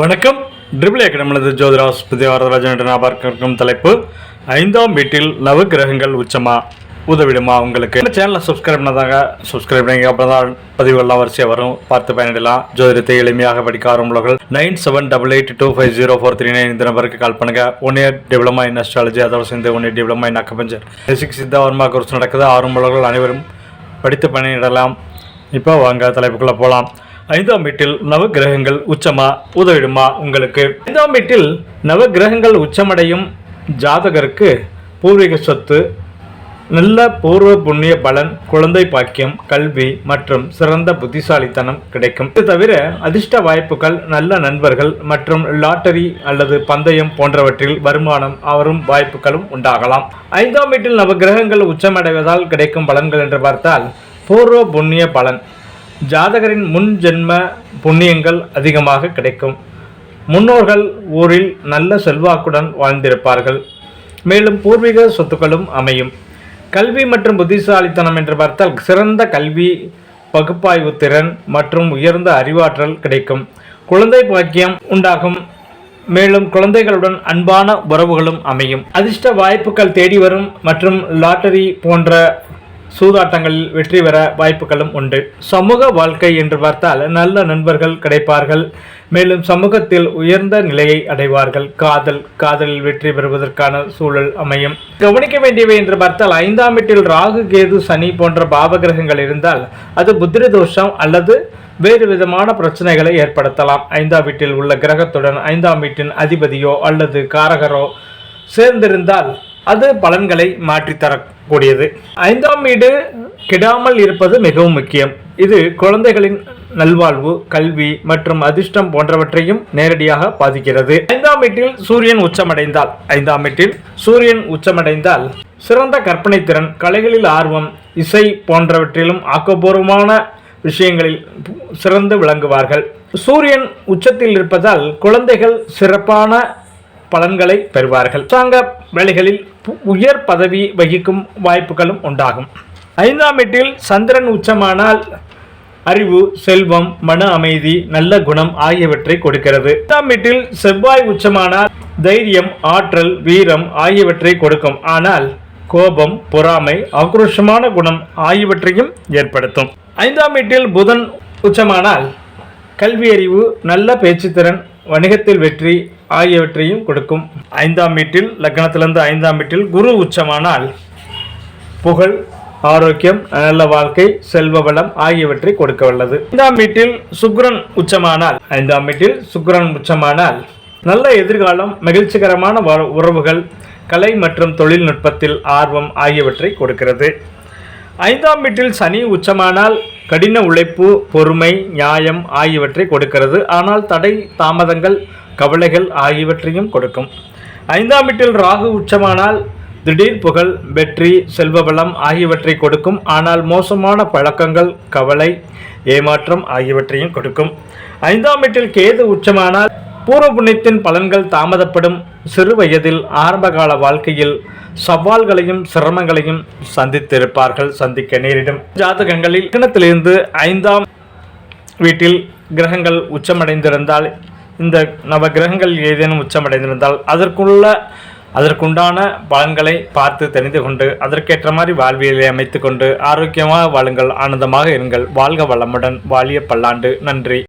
வணக்கம். ட்ரிபிள் ஏக்கடமிழது ஜோதிராஸ் புதிய வரதராஜன் என்ற நான் பார்க்கும் தலைப்பு. ஐந்தாம் வீட்டில் நவ கிரகங்கள் உச்சமா? உதவிடுமா உங்களுக்கு? இந்த சேனலை சப்ஸ்கிரைப் பண்ணாதாங்க. சப்ஸ்கிரைப் பண்ணிங்க அப்புறம் தான் பதிவுகள்லாம் வரிசையாக வரும். பார்த்து பயனிடலாம் ஜோதிடத்தை எளிமையாக படிக்க ஆரம்பவர்கள் nine seven double eight two five zero four three nine இந்த நம்பருக்கு கால் பண்ணுங்க. One year diploma in astrology அதோட சேர்ந்து one year diploma in acupuncture basic Siddha Varma course நடக்குது ஆரம்பவர்கள் அனைவரும் படித்து பயனிடலாம் இப்போ வாங்க தலைப்புக்குள்ளே போகலாம் ஐந்தாம் வீட்டில் நவ கிரகங்கள் உச்சமா உதவிடுமா உங்களுக்கு? ஐந்தாம் வீட்டில் நவ கிரகங்கள் உச்சமடையும் ஜாதகருக்கு பூர்வீக சொத்து நல்ல பூர்வ புண்ணிய பலன் குழந்தை பாக்கியம் கல்வி மற்றும் சிறந்த புத்திசாலித்தனம் கிடைக்கும். இது தவிர அதிர்ஷ்ட வாய்ப்புகள் நல்ல நண்பர்கள் மற்றும் லாட்டரி அல்லது பந்தயம் போன்றவற்றில் வருமானம் அவரும் வாய்ப்புகளும் உண்டாகலாம். ஐந்தாம் வீட்டில் நவ கிரகங்கள் உச்சமடைவதால் கிடைக்கும் பலன்கள் என்று பார்த்தால் பூர்வ புண்ணிய பலன் ஜாதகரின் முன் ஜென்ம புண்ணியங்கள் அதிகமாக கிடைக்கும். முன்னோர்கள் ஊரில் நல்ல செல்வாக்குடன் வாழ்ந்திருப்பார்கள். மேலும் பூர்வீக சொத்துக்களும் அமையும். கல்வி மற்றும் புத்திசாலித்தனம் என்று பார்த்தால் சிறந்த கல்வி பகுப்பாய்வு திறன் மற்றும் உயர்ந்த அறிவாற்றல் கிடைக்கும். குழந்தை பாக்கியம் உண்டாகும். மேலும் குழந்தைகளுடன் அன்பான உறவுகளும் அமையும். அதிர்ஷ்ட வாய்ப்புகள் தேடி வரும் மற்றும் லாட்டரி போன்ற சூதாட்டங்களில் வெற்றி பெற வாய்ப்புகளும் உண்டு. சமூக வாழ்க்கை என்று பார்த்தால் நல்ல நண்பர்கள் கிடைப்பார்கள். மேலும் சமூகத்தில் உயர்ந்த நிலையை அடைவார்கள். காதல் காதலில் வெற்றி பெறுவதற்கான சூழல் அமையும். கவனிக்க வேண்டியவை என்று பார்த்தால் ஐந்தாம் வீட்டில் ராகு கேது சனி போன்ற பாவகிரகங்கள் இருந்தால் அது புத்திர தோஷம் அல்லது வேறு விதமான பிரச்சனைகளை ஏற்படுத்தலாம். ஐந்தாம் வீட்டில் உள்ள கிரகத்துடன் ஐந்தாம் வீட்டின் அதிபதியோ அல்லது காரகரோ சேர்ந்திருந்தால் அது பலன்களை மாற்றித்தரக்கூடியது. ஐந்தாம் வீடு கெடாமல் இருப்பது மிகவும் முக்கியம். இது குழந்தைகளின் நல்வாழ்வு கல்வி மற்றும் அதிர்ஷ்டம் போன்றவற்றையும் நேரடியாக பாதிக்கிறது. ஐந்தாம் வீட்டில் சூரியன் உச்சமடைந்தால் ஐந்தாம் வீட்டில் சூரியன் உச்சமடைந்தால் சிறந்த கற்பனை திறன் கலைகளில் ஆர்வம் இசை போன்றவற்றிலும் ஆக்கப்பூர்வமான விஷயங்களில் சிறந்து விளங்குவார்கள். சூரியன் உச்சத்தில் இருப்பதால் குழந்தைகள் சிறப்பான பலன்களை பெறுவார்கள். அரசாங்க வேலைகளில் உயர் பதவி வகிக்கும் வாய்ப்புகளும் உண்டாகும். ஐந்தாம் வீட்டில் சந்திரன் உச்சமானால் அறிவு செல்வம் மன அமைதி நல்ல குணம் ஆகியவற்றை கொடுக்கிறது. எட்டாம் வீட்டில் செவ்வாய் உச்சமானால் தைரியம் ஆற்றல் வீரம் ஆகியவற்றை கொடுக்கும். ஆனால் கோபம் பொறாமை ஆக்ரோஷமான குணம் ஆகியவற்றையும் ஏற்படுத்தும். ஐந்தாம் வீட்டில் புதன் உச்சமானால் கல்வி அறிவு நல்ல பேச்சுத்திறன் வணிகத்தில் வெற்றி ஆகியவற்றையும் கொடுக்கும். ஐந்தாம் வீட்டில் லக்னத்திலிருந்து ஐந்தாம் வீட்டில் குரு உச்சமானால் புகழ் ஆரோக்கியம் நல்ல வாழ்க்கை செல்வ வளம் ஆகியவற்றை கொடுக்க வல்லது. ஐந்தாம் வீட்டில் சுக்ரன் உச்சமானால் ஐந்தாம் வீட்டில் சுக்ரன் உச்சமானால் நல்ல எதிர்காலம் மகிழ்ச்சிகரமான உறவுகள் கலை மற்றும் தொழில்நுட்பத்தில் ஆர்வம் ஆகியவற்றை கொடுக்கிறது. ஐந்தாம் வீட்டில் சனி உச்சமானால் கடின உழைப்பு பொறுமை நியாயம் ஆகியவற்றை கொடுக்கிறது. ஆனால் தடை தாமதங்கள் கவலைகள் ஆகியவற்றையும் கொடுக்கும். ஐந்தாம் வீட்டில் ராகு உச்சமானால் திடீர் புகழ் வெற்றி செல்வபலம் ஆகியவற்றை கொடுக்கும். ஆனால் மோசமான பழக்கங்கள் கவலை ஏமாற்றம் ஆகியவற்றையும் கொடுக்கும். ஐந்தாம் வீட்டில் கேது உச்சமானால் பூர்வ புண்ணியத்தின் பலன்கள் தாமதப்படும். சிறு வயதில் ஆரம்பகால வாழ்க்கையில் சவால்களையும் சிரமங்களையும் சந்தித்திருப்பார்கள் சந்திக்க நேரிடும். ஜாதகங்களில் கிணத்திலிருந்து ஐந்தாம் வீட்டில் கிரகங்கள் உச்சமடைந்திருந்தால் இந்த நவ கிரகங்கள் ஏதேனும் உச்சமடைந்திருந்தால் அதற்குள்ள அதற்குண்டான பலன்களை பார்த்து தெரிந்து கொண்டு அதற்கேற்ற மாதிரி வாழ்வியலை அமைத்துக்கொண்டு ஆரோக்கியமாக வாழுங்கள் ஆனந்தமாக இருங்கள். வாழ்க வளமுடன். வாழிய பல்லாண்டு. நன்றி.